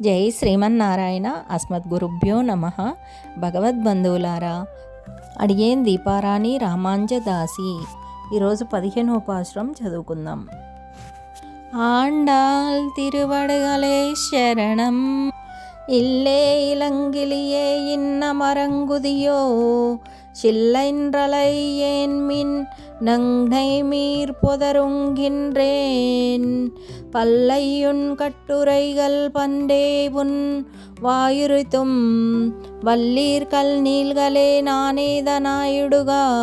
జై శ్రీమన్నారాయణ అస్మద్గురుభ్యో నమ భగవద్బంధువులారా అడిగేన్ దీపారాణి రామాంజదాసి ఈరోజు పదిహేనవ పాశ్రం చదువుకుందాం ஆண்டாள் திருவடுகளே சரணம் இல்லே இளங்கிலியே இன்ன மரங்குதியோ சில்லைன்றலை ஏன் மின் நங்கை மீர் புதருங்கின்றேன். பல்லையுன் கட்டுரைகள் பண்டேவுன் வாயுருத்தும் வல்லீர்கள் நீள்களே நானே தனாயிடுகா.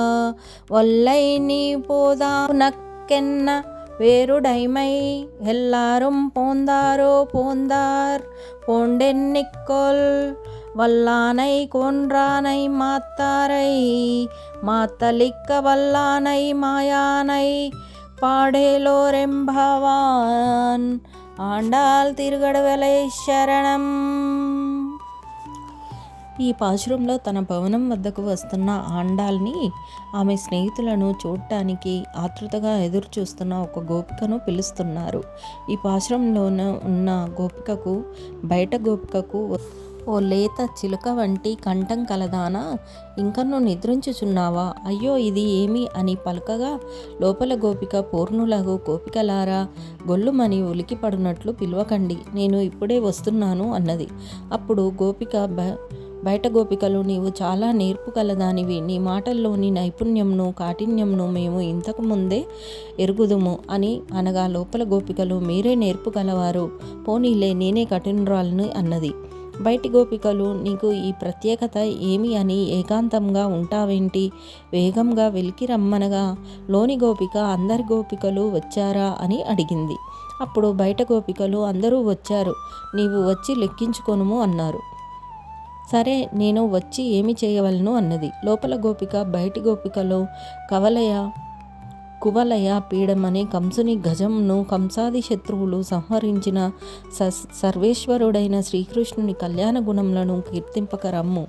ஒல்லை நீ போதா உனக்கென்ன வேறுடைமை? எல்லாரும் போந்தாரோ போந்தார்? போண்டென்னிக்கொள் வல்லானை கொன்றானை மாத்தாரை மாத்தளிக்க வல்லானை மாயானை பாடேலோரெம்பவான் ఆండాల్ తిరుగడవలై శరణం ఈ పాశ్రంలో తన భవనం వద్దకు వస్తున్న ఆండాల్ని ఆమె స్నేహితులను చూడటానికి ఆతృతగా ఎదురుచూస్తున్న ఒక గోపికను పిలుస్తున్నారు. ఈ పాశురంలోన ఉన్న గోపికకు బయట గోపికకు ఓ లేత చిలుక వంటి కంఠం కలదానా? ఇంకను నిద్రించుచున్నావా? అయ్యో ఇది ఏమి? అని పలకగా లోపల గోపిక పూర్ణులగు గోపికలారా గొల్లుమని ఉలికి పడినట్లు పిలవకండి నేను ఇప్పుడే వస్తున్నాను అన్నది. అప్పుడు గోపిక బ బయట గోపికలు నీవు చాలా నేర్పు కలదానివి నీ మాటల్లోని నైపుణ్యంను కాఠిన్యంను మేము ఇంతకు ముందే ఎరుగుదుము అని అనగా లోపల గోపికలు మీరే నేర్పు కలవారు పోనీలే నేనే కఠినరాలను అన్నది. బయటి గోపికలు నీకు ఈ ప్రత్యేకత ఏమి అని ఏకాంతంగా ఉంటావేంటి? వేగంగా వెలికి రమ్మనగా లోని గోపిక అందరి గోపికలు వచ్చారా అని అడిగింది. అప్పుడు బయట గోపికలు అందరూ వచ్చారు. నీవు వచ్చి లెక్కించుకొనుము అన్నారు. సరే నేను వచ్చి ఏమి చేయవలను అన్నది. లోపల గోపిక బయటి గోపికలో కవలయ కువలయ పీడమనే కంసుని గజంను కంసాది శత్రువులు సంహరించిన స సర్వేశ్వరుడైన శ్రీకృష్ణుని కళ్యాణ గుణములను కీర్తింపక రమ్ము.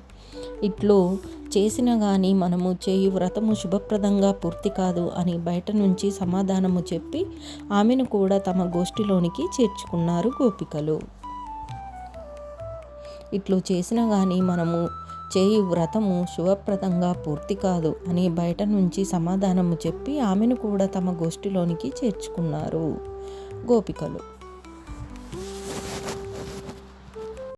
ఇట్లు చేసిన గాని మనము చేయి వ్రతము శుభప్రదంగా పూర్తి కాదు అని బయట నుంచి సమాధానము చెప్పి ఆమెను కూడా తమ గోష్ఠిలోనికి చేర్చుకున్నారు గోపికలు. ఇట్లు చేసినా కానీ మనము చేయి వ్రతము శుభప్రదంగా పూర్తి కాదు అని బయట నుంచి సమాధానము చెప్పి ఆమెను కూడా తమ గోష్ఠిలోనికి చేర్చుకున్నారు. గోపికలు